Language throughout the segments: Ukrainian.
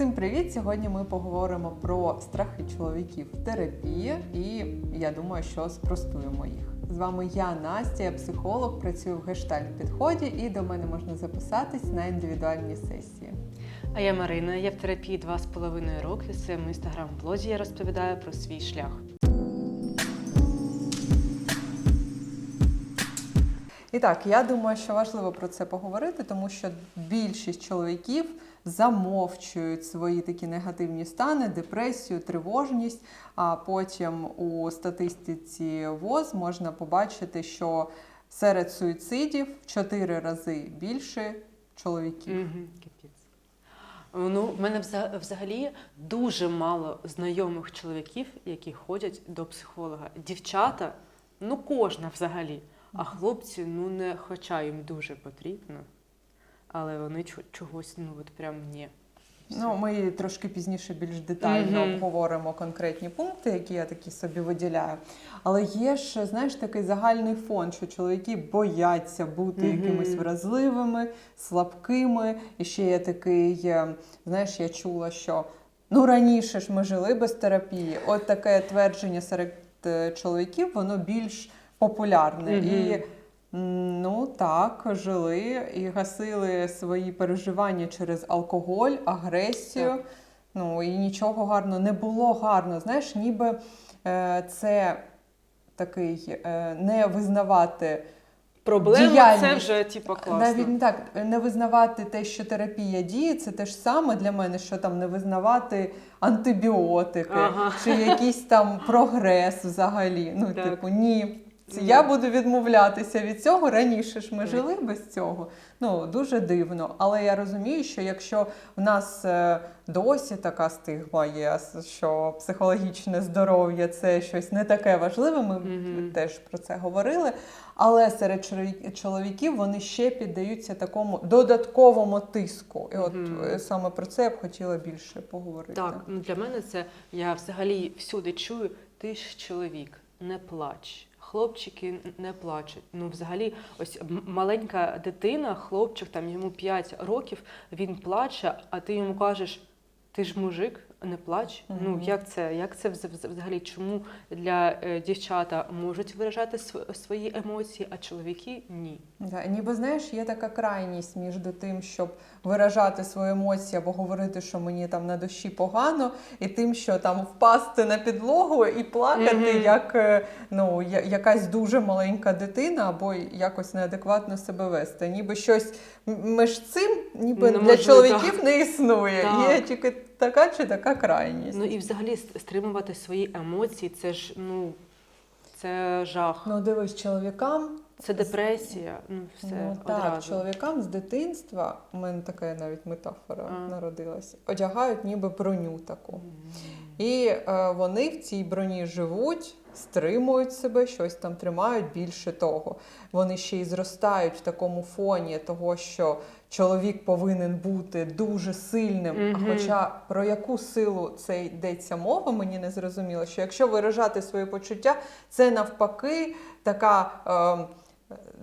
Всім привіт! Сьогодні ми поговоримо про страхи чоловіків в терапії, і я думаю, що спростуємо їх. З вами я, Настя, я психолог, працюю в гештальт підході, і до мене можна записатись на індивідуальні сесії. А я Марина, я в терапії два з половиною роки. В своєму інстаграм-блозі я розповідаю про свій шлях. І так, я думаю, що важливо про це поговорити, тому що більшість чоловіків замовчують свої такі негативні стани, депресію, тривожність. А потім у статистиці ВОЗ можна побачити, що серед суїцидів в 4 рази більше чоловіків. Угу. Ну, в мене взагалі дуже мало знайомих чоловіків, які ходять до психолога. Дівчата, ну кожна взагалі. А хлопці, ну не хоча їм дуже потрібно, але вони чо- чогось, ну от прям ні. Ну, ми трошки пізніше більш детально Мгм. обговоримо конкретні пункти, які я такі собі виділяю. Але є ж, знаєш, такий загальний фон, що чоловіки бояться бути Мгм. якимись вразливими, слабкими. І ще є такий, е, знаєш, я чула, що ну раніше ж ми жили без терапії. От таке твердження серед е, чоловіків, воно більш популярне. Мгм. І М, Ну так, жили і гасили свої переживання через алкоголь, агресію. Так. Ну і нічого гарно не було гарно. Знаєш, ніби е, це такий е, не визнавати Проблема це вже типу класно. навіть не так, не визнавати те, що терапія діє, це те ж саме для мене, що там не визнавати антибіотики Ага. чи якийсь там прогрес взагалі. Ну, Так. типу, ні. Я буду відмовлятися від цього. Раніше ж ми жили без цього. Ну дуже дивно. Але я розумію, що якщо в нас е, досі така стигма є, що психологічне здоров'я це щось не таке важливе, ми Мгм. теж про це говорили. Але серед чоловік- чоловіків вони ще піддаються такому додатковому тиску. І от е, саме про це я б хотіла більше поговорити. Так, ну для мене це я взагалі всюди чую, ти ж чоловік, не плач. Хлопчики не плачуть. Ну, взагалі, ось маленька дитина, хлопчик, там йому 5 років, він плаче, а ти йому кажеш, ти ж мужик, не плач. Ну як це? Як це вз- вз- взагалі? Чому для е, дівчата можуть виражати св- свої емоції, а чоловіки ні? Да, ніби знаєш, є така крайність між тим, щоб виражати свої емоції або говорити, що мені там на душі погано, і тим, що там впасти на підлогу і плакати, Мгм. як е, ну, я- якась дуже маленька дитина, або якось неадекватно себе вести. Ніби щось між цим, ніби Ну, для можливо, чоловіків не існує. Так. Є тільки така чи така крайність. Ну і взагалі стримувати свої емоції, це ж ну це жах. Ну, дивись, чоловікам Це депресія, ну все ну, так, одразу. чоловікам з дитинства, у мене така навіть метафора А. народилась, одягають ніби броню таку. Мгм. І е, вони в цій броні живуть, стримують себе, щось там тримають більше того. Вони ще й зростають в такому фоні того, що чоловік повинен бути дуже сильним. Мгм. А хоча про яку силу це йдеться мова, мені не зрозуміло, що якщо виражати свої почуття, це навпаки така. Е,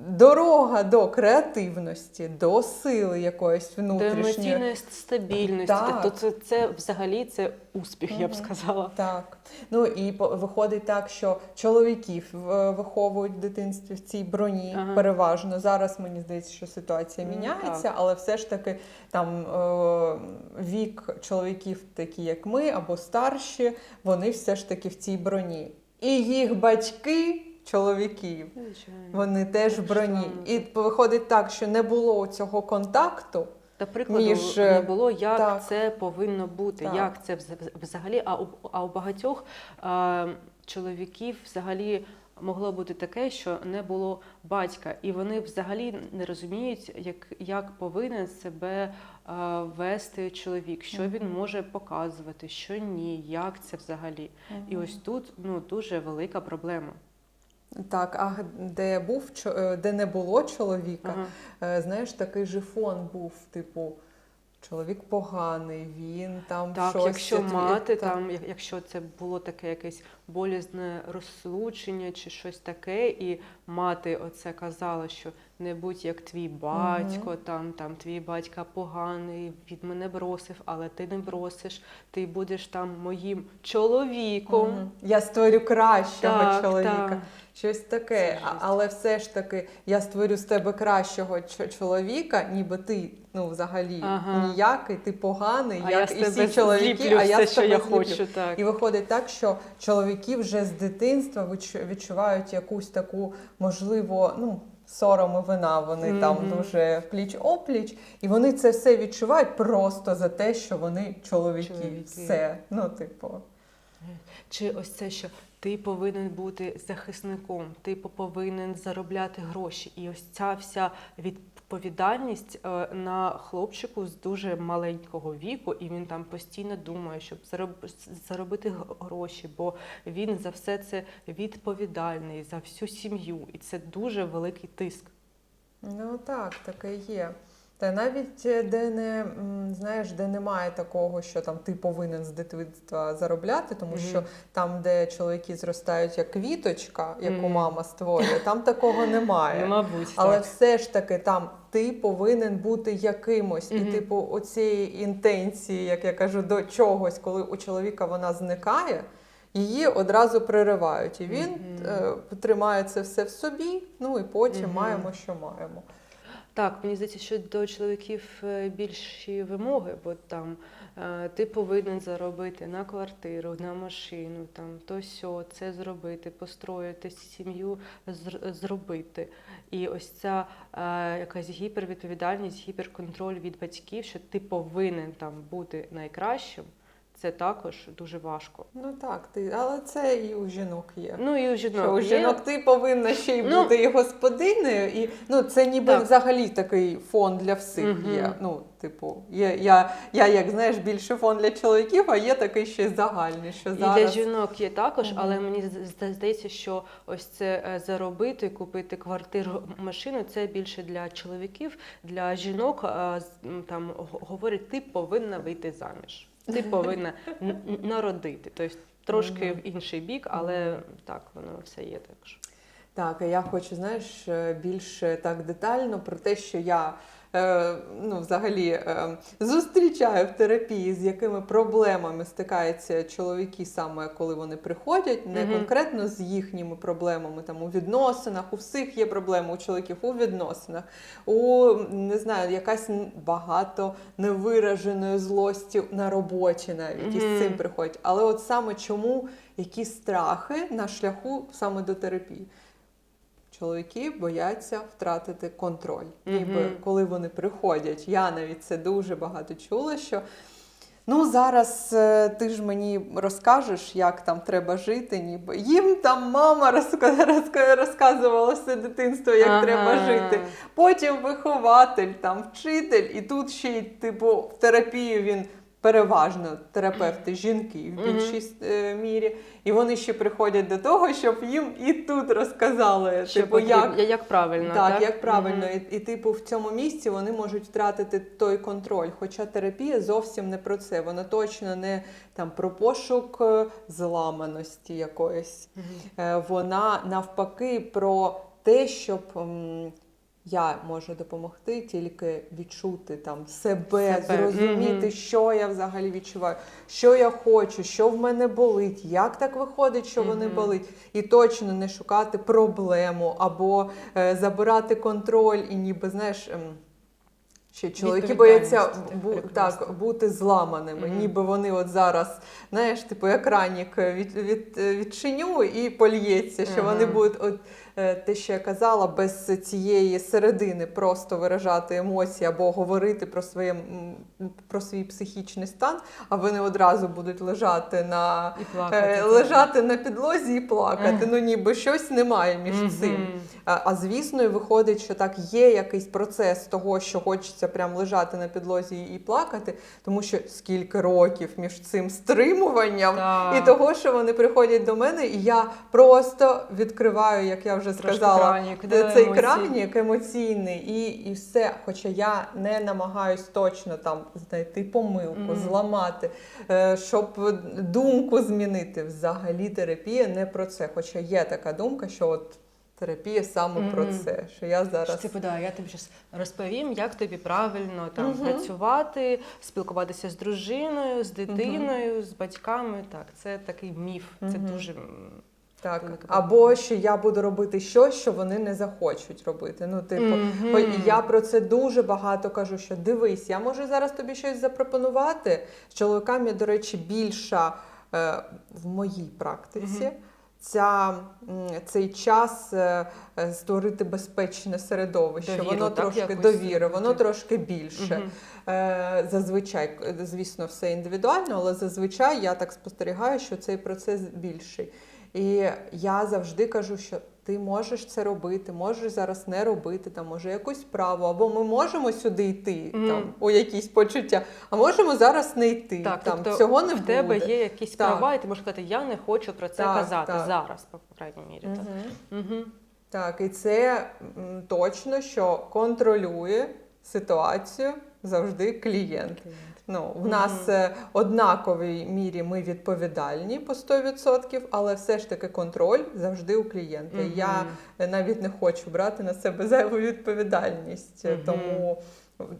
Дорога до креативності, до сили якоїсь До емоційної стабільності, Так. то це, це взагалі це успіх, я б сказала. Так. Ну і по- виходить так, що чоловіків е, виховують в дитинстві в цій броні Ага. переважно. Зараз мені здається, що ситуація міняється, так. але все ж таки там е, вік чоловіків, такі як ми, або старші, вони все ж таки в цій броні. І їх батьки, чоловіків, Звичайно. вони теж в броні. І виходить так, що не було цього контакту. Та прикладу між, не е, було, як так. це повинно бути, Так. як це вз- взагалі. А у, а у багатьох е, чоловіків взагалі могло бути таке, що не було батька, і вони взагалі не розуміють, як, як повинен себе вести чоловік, що він може показувати, що ні, як це взагалі. І ось тут ну дуже велика проблема. Так, а де був е, де не було чоловіка, Ага. Е, знаєш, такий жифон був, типу, чоловік поганий, він там Так, щось. якщо мати так. там, як- якщо це було таке якесь болісне розлучення чи щось таке, і мати оце казала, що не будь як твій батько, там, там твій батька поганий, від мене бросив, але ти не бросиш, ти будеш там моїм чоловіком. Мгм. Я створю кращого Так, чоловіка. так. Щось таке, Це але все ж таки я створю з тебе кращого чоловіка, ніби ти ну взагалі Ага. ніякий, ти поганий, А як і всі чоловіки, а я все, з тебе я зліплю. хочу. Так. І виходить так, що чоловіки вже з дитинства відчувають якусь таку, можливо, ну. Сором і вина, вони там дуже пліч опліч, і вони це все відчувають просто за те, що вони чоловіки. Чоловіки. Все. Ну, типу. Чи ось це, що ти повинен бути захисником, ти повинен заробляти гроші. І ось ця вся відповідальність е, на хлопчику з дуже маленького віку, і він там постійно думає, щоб зароб- заробити гроші, бо він за все це відповідальний, за всю сім'ю. І це дуже великий тиск. Ну так, таке є. Та навіть е, де не знаєш, де немає такого, що там ти повинен з дитинства заробляти, тому Мгм. що там, де чоловіки зростають як квіточка, яку Мгм. мама створює, там такого немає. Ну, мабуть, Але так. все ж таки там ти повинен бути якимось, і типу оцієї інтенції, як я кажу, до чогось, коли у чоловіка вона зникає. Її одразу приривають, і він Мгм. е, тримає це все в собі. Ну і потім Мгм. маємо, що маємо. Так, мені здається, що до чоловіків е, більші вимоги, бо там е, ти повинен заробити на квартиру, на машину, там то сьо, це зробити, построїти сім'ю, зр- зробити. І ось ця е, якась гіпервідповідальність, гіперконтроль від батьків, що ти повинен там бути найкращим. Це також дуже важко. Ну так, ти, але це і у жінок є. Ну і у жінок Що у є. жінок ти повинна ще й Ну, бути і господинею, і ну це ніби Так. взагалі такий фон для всіх Мгм. є. Ну, типу, є я, я як знаєш, більше фон для чоловіків, а є такий ще загальний, що І для жінок є також, Мгм. але мені здається, що ось це е, заробити, купити квартиру, машину це більше для чоловіків. Для жінок там г- говорять, ти повинна вийти заміж, ти повинна народити. Тобто трошки в інший бік, але так воно все є також. Так, а я хочу, знаєш, е, більш так детально про те, що я ну, взагалі е, зустрічаю в терапії, з якими проблемами стикаються чоловіки саме коли вони приходять, не конкретно з їхніми проблемами там у відносинах. У всіх є проблеми у чоловіків у відносинах, у не знаю, якась багато невираженої злості на роботі, навіть і з цим приходять. Але от саме чому які страхи на шляху саме до терапії? Чоловіки бояться втратити контроль. Ніби Мгм. коли вони приходять, я навіть це дуже багато чула, що ну зараз е, ти ж мені розкажеш, як там треба жити, ніби їм там мама розка- розка- розказувала все дитинство, як Ага. треба жити. Потім вихователь, там вчитель, і тут ще й типу в терапію він. Переважно терапевти жінки в більшій е, мірі, і вони ще приходять до того, щоб їм і тут розказали, Що типу, потрібно- як як правильно, так, так? як правильно, Мгм. і, і типу в цьому місці вони можуть втратити той контроль. Хоча терапія зовсім не про це. Вона точно не там про пошук е, зламаності якоїсь. Е, Вона навпаки про те, щоб. м, Я можу допомогти тільки відчути там себе, Себе, зрозуміти, мгм. що я взагалі відчуваю, що я хочу, що в мене болить, як так виходить, що вони болить, і точно не шукати проблему або е, забирати контроль, і ніби знаєш. ем, Ще чоловіки бояться бу, так, бути зламаними, Мгм. ніби вони от зараз, знаєш, типу як ранік від, від, відчиню і польється, що Ага. вони будуть, от е, те, що я казала, без цієї середини просто виражати емоції або говорити про своє про свій психічний стан, а вони одразу будуть лежати на І плакати. е, так. лежати на підлозі і плакати. Мгм. Ну ніби щось немає між Мгм. цим. А, а звісно, і виходить, що так є якийсь процес того, що хочеться прям лежати на підлозі і плакати, тому що скільки років між цим стримуванням Так. і того, що вони приходять до мене, і я просто відкриваю, як я вже Трошки сказала, кранік, да, цей кранік емоційний, і, і все. Хоча я не намагаюсь точно там знайти помилку, Мгм. зламати, е, щоб думку змінити. Взагалі терапія не про це. Хоча є така думка, що от терапія саме про це. Що я зараз Типу, да, я тобі зараз розповім, як тобі правильно там Мгм. працювати, спілкуватися з дружиною, з дитиною, з батьками. Так, це такий міф. Це Мгм. дуже так, або що я буду робити щось, що вони не захочуть робити. Ну, типу. Ой, і я про це дуже багато кажу. Що дивись, я можу зараз тобі щось запропонувати. З чоловіками, до речі, більша е, в моїй практиці. Мгм. Ця, цей час е, е, створити безпечне середовище, Довіру, воно так, трошки якось довіри, воно трошки більше. Е, Зазвичай, е, звісно, все індивідуально, але зазвичай я так спостерігаю, що цей процес більший. І я завжди кажу, що ти можеш це робити, можеш зараз не робити, там може якусь справу, або ми можемо сюди йти, Мгм. там у якісь почуття, а можемо зараз не йти. Так, там тобто цього не в тебе є якісь Так. права, і ти можеш сказати, я не хочу про це Так, казати так. зараз, по крайній мірі. Так. Мгм. Угу. Так, і це точно, що контролює ситуацію завжди клієнт. Ну, в нас е, однаковій мірі ми відповідальні по 100%, але все ж таки контроль завжди у клієнта. І Я е, навіть не хочу брати на себе зайву відповідальність, Мгм. тому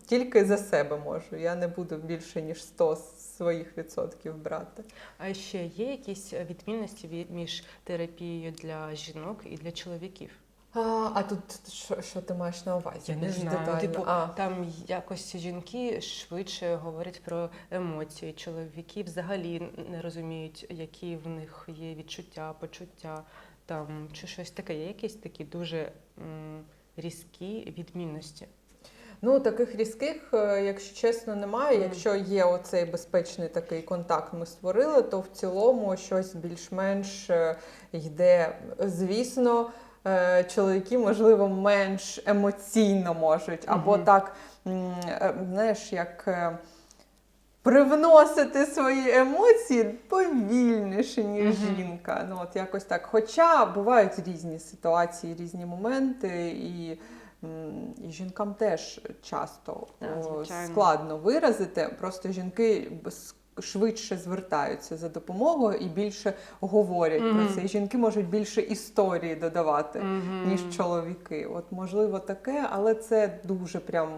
тільки за себе можу. Я не буду більше ніж 100 своїх відсотків брати. А ще є якісь відмінності від- між терапією для жінок і для чоловіків? А, а тут що, що ти маєш на увазі? Я не знаю. детально? Типу, а. там якось жінки швидше говорять про емоції. Чоловіки взагалі не розуміють, які в них є відчуття, почуття там чи щось таке. Є якісь такі дуже м, різкі відмінності. Ну, таких різких, е, якщо чесно, немає. Якщо є оцей безпечний такий контакт, ми створили, то в цілому щось більш-менш е, йде. Звісно, чоловіки, можливо, менш емоційно можуть, або Мгм. так, е, знаєш, як. е, Привносити свої емоції повільніше, ніж Мгм. жінка. Ну, от якось так. Хоча бувають різні ситуації, різні моменти, і, і жінкам теж часто звичайно. складно виразити. Просто жінки швидше звертаються за допомогою і більше говорять Мгм. про це. І жінки можуть більше історії додавати. Мгм. Ніж чоловіки, от можливо таке, але це дуже прям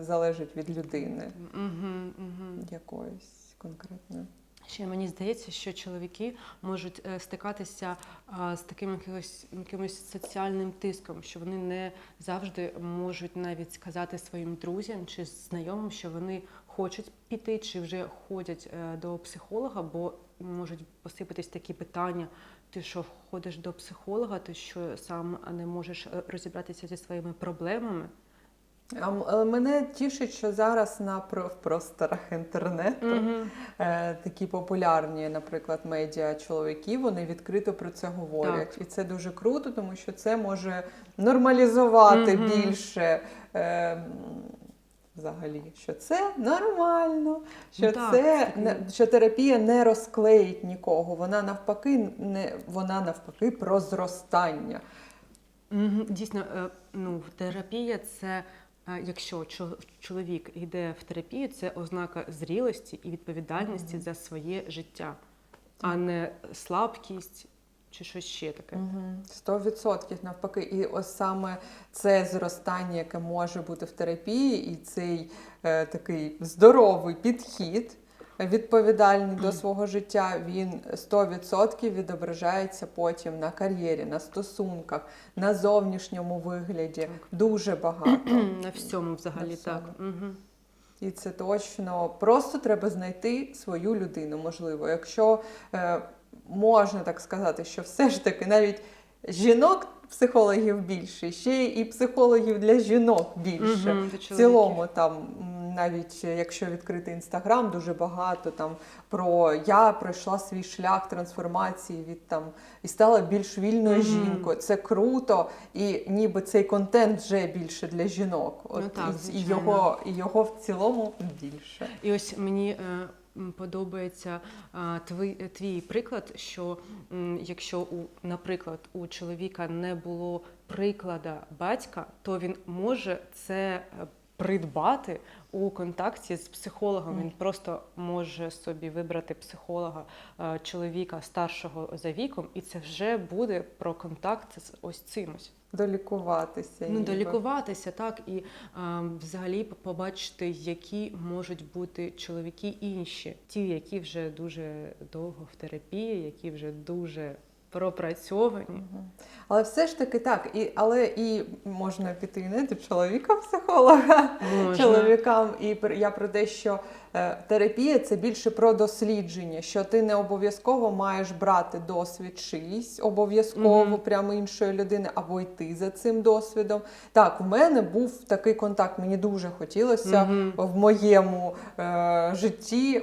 залежить від людини Мгм, мгм. якоїсь конкретної. Ще мені здається, що чоловіки можуть е, стикатися а, з таким якимось, якимось соціальним тиском, що вони не завжди можуть навіть сказати своїм друзям чи знайомим, що вони хочуть піти, чи вже ходять е, до психолога, бо можуть посипатись такі питання. Ти що ходиш до психолога, ти що сам не можеш е, розібратися зі своїми проблемами? А але мене тішить, що зараз на в просторах інтернету е, такі популярні, наприклад, медіа чоловіки, вони відкрито про це говорять. І це дуже круто, тому що це може нормалізувати Мгм. більше. Е, Взагалі, що це нормально, що Ну так, це не що терапія не розклеїть нікого. Вона навпаки, не вона навпаки про зростання. Дійсно, е, ну, терапія це. е, Якщо чо- чоловік йде в терапію, це ознака зрілості і відповідальності Мгм. за своє життя, а не слабкість чи щось ще таке. Сто відсотків навпаки, і ось саме це зростання, яке може бути в терапії, і цей е, такий здоровий підхід, відповідальний до свого життя, він 100% відображається потім на кар'єрі, на стосунках, на зовнішньому вигляді. Так. Дуже багато. На всьому взагалі На всьому. так. Угу. І це точно просто треба знайти свою людину. Можливо, якщо е, можна так сказати, що все ж таки навіть жінок психологів більше, ще і психологів для жінок більше. В цілому там навіть якщо відкрити інстаграм, дуже багато там про я пройшла свій шлях трансформації від там і стала більш вільною Мгм. жінкою. Це круто, і ніби цей контент вже більше для жінок. От Ну так, і, і його і його в цілому більше. І ось мені е, подобається твій, твій приклад, що якщо у, наприклад, у чоловіка не було приклада батька, то він може це е, придбати у контакті з психологом. Він просто може собі вибрати психолога е, чоловіка старшого за віком, і це вже буде про контакт з ось цим. ось. Долікуватися. Ну, долікуватися, так, і е, взагалі побачити, які можуть бути чоловіки інші, ті, які вже дуже довго в терапії, які вже дуже пропрацьовані. Але все ж таки так, і, але і можна піти не до чоловіка-психолога, Можна. чоловікам. І я про те, що е, терапія це більше про дослідження, що ти не обов'язково маєш брати досвід чийсь, обов'язково Мгм. прямо іншої людини, або йти за цим досвідом. Так, у мене був такий контакт. Мені дуже хотілося Мгм. в моєму е, житті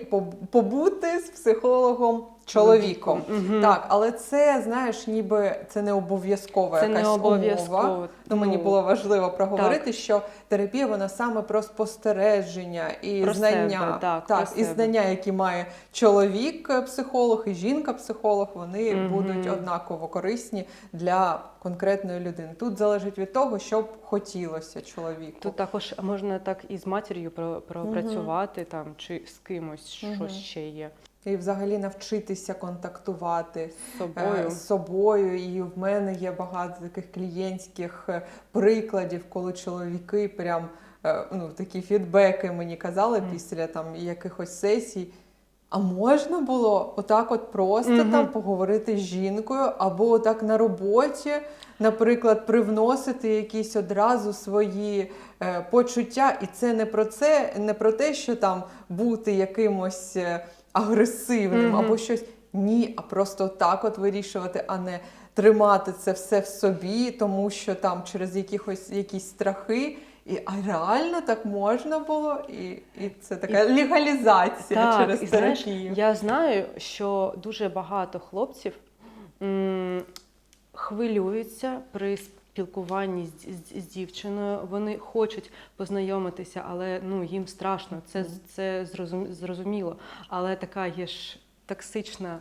побути з психологом. Чоловіком, Мгм. так, але це знаєш, ніби це не обов'язкова Це якась не умова. Ну, мені Ну, було важливо проговорити, що терапія вона саме про спостереження і Про знання, себе, так, так про і себе. знання, які має чоловік е, психолог і жінка психолог, вони Мгм. будуть однаково корисні для конкретної людини. Тут залежить від того, що б хотілося чоловіку. Тут також можна так і з матір'ю про- пропрацювати там чи з кимось, що ще є І взагалі навчитися контактувати. з собою. Е, з собою. І в мене є багато таких клієнтських е, прикладів, коли чоловіки прям е, ну, такі фідбеки мені казали Мгм. після там якихось сесій. А можна було отак, от просто Мгм. там поговорити з жінкою, або отак на роботі, наприклад, привносити якісь одразу свої е, почуття. І це не про це, не про те, що там бути якимось агресивним Мгм. або щось. Ні, а просто так от вирішувати, а не тримати це все в собі, тому що там через якихось якісь страхи. І а реально так можна було, і, і це така легалізація Так, через і знаєш. Я знаю, що дуже багато хлопців м, хвилюються при спілкуванні з, з, з дівчиною. Вони хочуть познайомитися, але ну їм страшно. Це, це зрозум- зрозуміло. Але така є ж. Токсична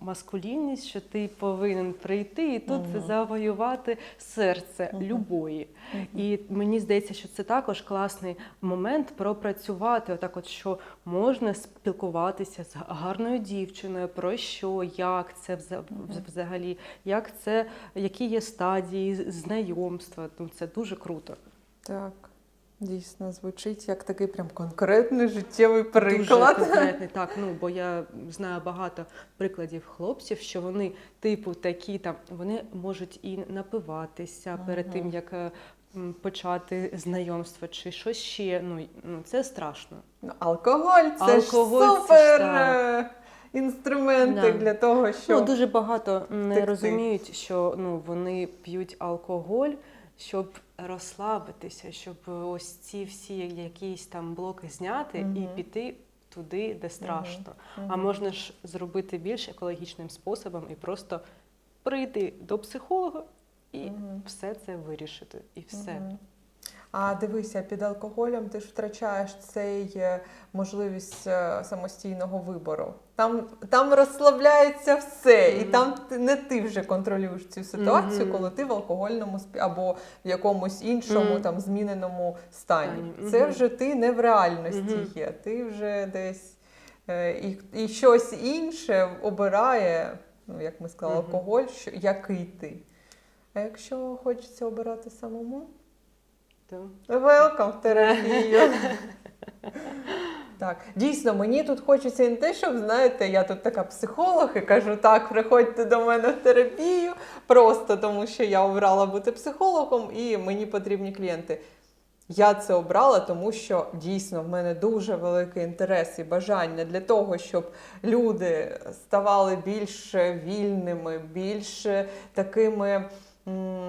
маскулінність, що ти повинен прийти і тут Мгм. завоювати серце Мгм. любої. Мгм. І мені здається, що це також класний момент пропрацювати. Отак, от що можна спілкуватися з гарною дівчиною, про що, як це взагалі, як це, які є стадії знайомства. Ну, це дуже круто. Так, дійсно звучить як такий прям конкретний життєвий Дуже конкретний. Так, ну бо я знаю багато прикладів хлопців, що вони, типу, такі там, вони можуть і напиватися перед тим, як е, почати знайомство, чи щось ще. Ну, ну це страшно. Ну, Алкоголь це Алкоголь ж це ж супер інструменти Да. для того, щоб Ну, дуже багато не втекти. розуміють, що ну, вони п'ють алкоголь, щоб розслабитися, щоб ось ці всі якісь там блоки зняти і піти туди, де страшно. Мгм. А можна ж зробити більш екологічним способом і просто прийти до психолога і Мгм. все це вирішити. І все. Мгм. А дивися, під алкоголем ти ж втрачаєш цей е, можливість е, самостійного вибору. Там, там розслабляється все, і там не ти вже контролюєш цю ситуацію, Мгм. коли ти в алкогольному або в якомусь іншому Мгм. там зміненому стані. Стані. Це вже ти не в реальності Мгм. є. Ти вже десь е, і, і щось інше обирає, ну як ми сказали, Мгм. алкоголь, що, який ти. А якщо хочеться обирати самому? Велкам в терапію. Так, дійсно, мені тут хочеться не те, щоб знаєте, я тут така психолог і кажу, так, приходьте до мене в терапію, просто тому що я обрала бути психологом і мені потрібні клієнти. Я це обрала, тому що дійсно в мене дуже великий інтерес і бажання для того, щоб люди ставали більш вільними, більш такими. м,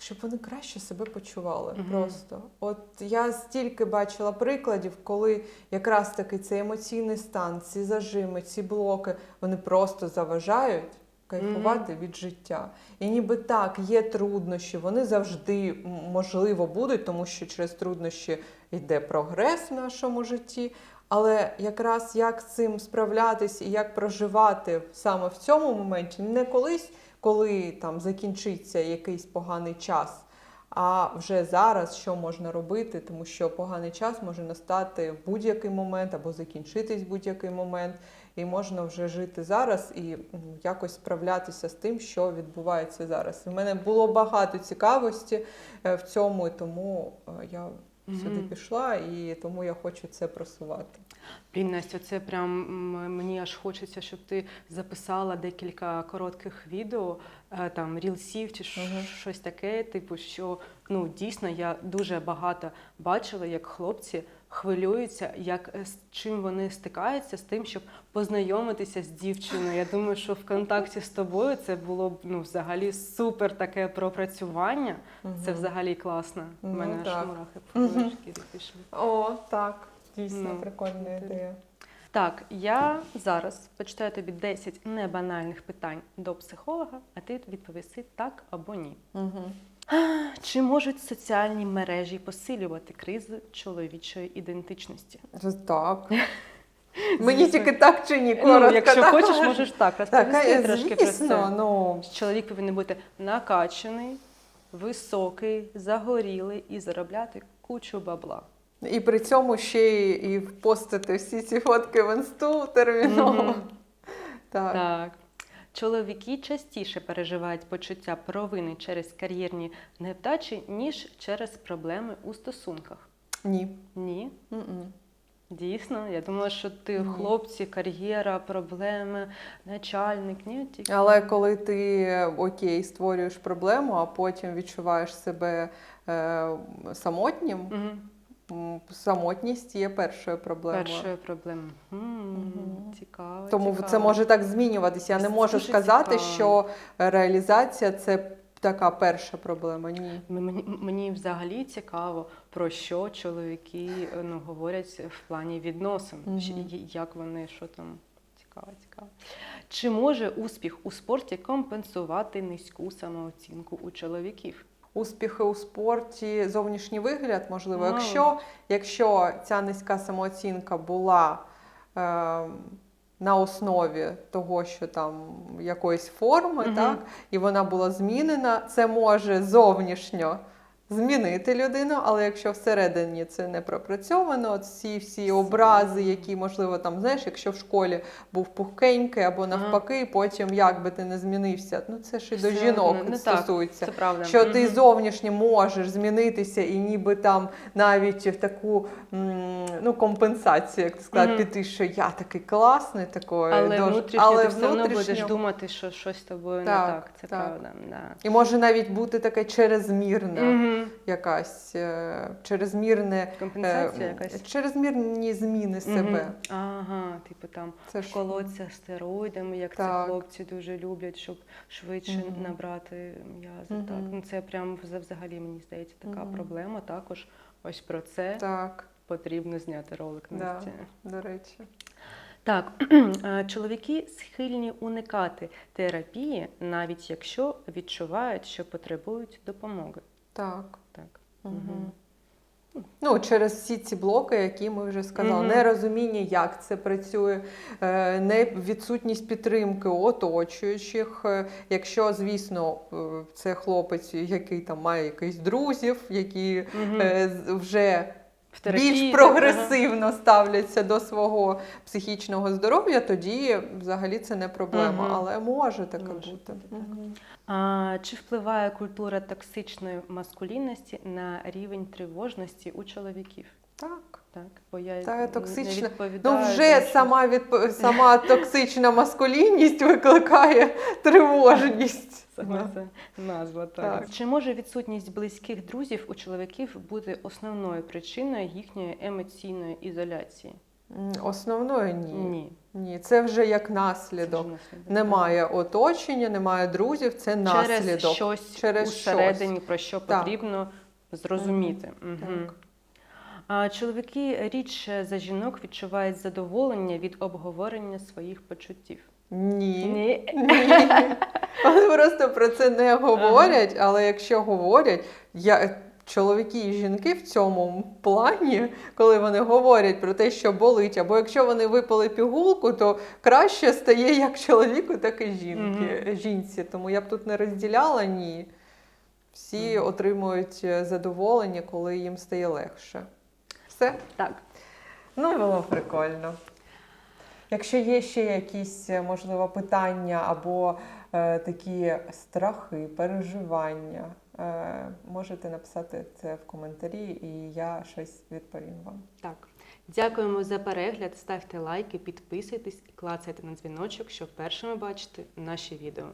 щоб вони краще себе почували. Мгм. Просто от я стільки бачила прикладів, коли якраз таки цей емоційний стан, ці зажими, ці блоки, вони просто заважають кайфувати від життя. І ніби так, є труднощі, вони завжди можливо будуть, тому що через труднощі йде прогрес в нашому житті. Але якраз як з цим справлятись і як проживати саме в цьому моменті, не колись, коли там закінчиться якийсь поганий час, А вже зараз що можна робити, тому що поганий час може настати в будь-який момент або закінчитись в будь-який момент, і можна вже жити зараз і якось справлятися з тим, що відбувається зараз. У мене було багато цікавості е, в цьому, тому е, я сюди пішла, і тому я хочу це просувати. Блін, Настя, це прям мені аж хочеться, щоб ти записала декілька коротких відео, е, там рілсів чи угу. Щось таке. Типу, що ну дійсно я дуже багато бачила, як хлопці хвилюються, як е, з чим вони стикаються з тим, щоб познайомитися з дівчиною. Я думаю, що в контакті з тобою це було б ну взагалі супер таке пропрацювання. Це взагалі класно. У Ну, мене аж мурахи шкірі пішли. О, так, дійсно Ну, прикольна ідея. Так, я зараз почитаю тобі 10 небанальних питань до психолога, а ти відповіси так або ні. Угу. Чи можуть соціальні мережі посилювати кризу чоловічої ідентичності? Так. Мені тільки так чи ні, коротко. ну, якщо так? хочеш, можеш так Так, розповісти а, трошки про це. ну, Чоловік повинен бути накачаний, високий, загорілий і заробляти кучу бабла. і при цьому ще й і впостити всі ці фотки в інсту терміново. Мгм. Так. Так. Чоловіки частіше переживають почуття провини через кар'єрні невдачі, ніж через проблеми у стосунках. Ні. Ні, М-м. дійсно. Я думала, що ти Ні. хлопці, кар'єра, проблеми, начальник. Ні, тільки Але коли ти окей, створюєш проблему, а потім відчуваєш себе е, самотнім, Мгм. м, самотність є першою проблемою. першою проблемою. Мгм. Цікаво. Тому цікаво. це може так змінюватися. Я не можу сказати, цікаво. що реалізація це така перша проблема. Ні. Мені, мені взагалі цікаво, про що чоловіки е, ну, говорять в плані відносин, і- як вони, що там цікаво, цікаво. Чи може успіх у спорті компенсувати низьку самооцінку у чоловіків? Успіхи у спорті, зовнішній вигляд, можливо, mm. якщо, якщо ця низька самооцінка була е, на основі того, що там якоїсь форми, Мгм. так, і вона була змінена, це може зовнішньо змінити людину, але якщо всередині це не пропрацьовано, ці всі образи, які, можливо, там, знаєш, якщо в школі був пухкенький або навпаки, потім як би ти не змінився, ну це ж і до Все жінок не так. стосується. Це правда. Що ти Мгм. зовнішньо можеш змінитися і ніби там навіть в таку м, ну, компенсацію, як ти сказала, Мгм. піти, що я такий класний, такий, Але дуже- внутрішньо але ти все одно будеш думати, що щось з тобою Так, не так. Це так. правда. Да. І може навіть бути таке черезмірне Мгм. Якась е, черезмірне Компенсація е, якась. черезмірні зміни себе. Ага, типу там Це ж колоться стероїдами, як це хлопці дуже люблять, щоб швидше набрати м'язи. Так, ну це прям взагалі мені здається така проблема. Також ось про це так, потрібно зняти ролик. Насті. до речі. Так, е, чоловіки схильні уникати терапії, навіть якщо відчувають, що потребують допомоги. Так. Так. Угу. Ну, через всі ці блоки, які ми вже сказали, Мгм. нерозуміння, як це працює, е, не відсутність підтримки оточуючих. Е, Якщо, звісно, е, це хлопець, який там має якихось друзів, які е, вже В терапії, більш ага. прогресивно ставляться до свого психічного здоров'я, тоді взагалі це не проблема. Мгм. Але може таке Може бути. Мгм. А, чи впливає культура токсичної маскулінності на рівень тривожності у чоловіків? Так. Так, бо я Та, токсична. Не Ну, вже тому що- сама відп... сама токсична маскулінність викликає тривожність. Саме це назва. Так. Так. Чи може відсутність близьких друзів у чоловіків бути основною причиною їхньої емоційної ізоляції? Основною ні. Ні. Ні, це вже як наслідок. вже наслідок. Немає оточення, немає друзів, це Через наслідок. щось Через усередині, про що Так. потрібно зрозуміти. Мгм. Так. А чоловіки рідше за жінок відчувають задоволення від обговорення своїх почуттів. Ні. Ні. Ні. Вони просто про це не говорять, але якщо говорять, я. Чоловіки і жінки в цьому плані, коли вони говорять про те, що болить, або якщо вони випили пігулку, то краще стає як чоловіку, так і жінки, жінці. Тому я б тут не розділяла ні. Всі отримують е, задоволення, коли їм стає легше. Все? Так. Ну, було прикольно. Якщо є ще якісь, е, можливо, питання або такі страхи, переживання, е, можете написати це в коментарі, і я щось відповім вам. Так. Дякуємо за перегляд. Ставте лайки, підписуйтесь і клацайте на дзвіночок, щоб першими бачити наші відео.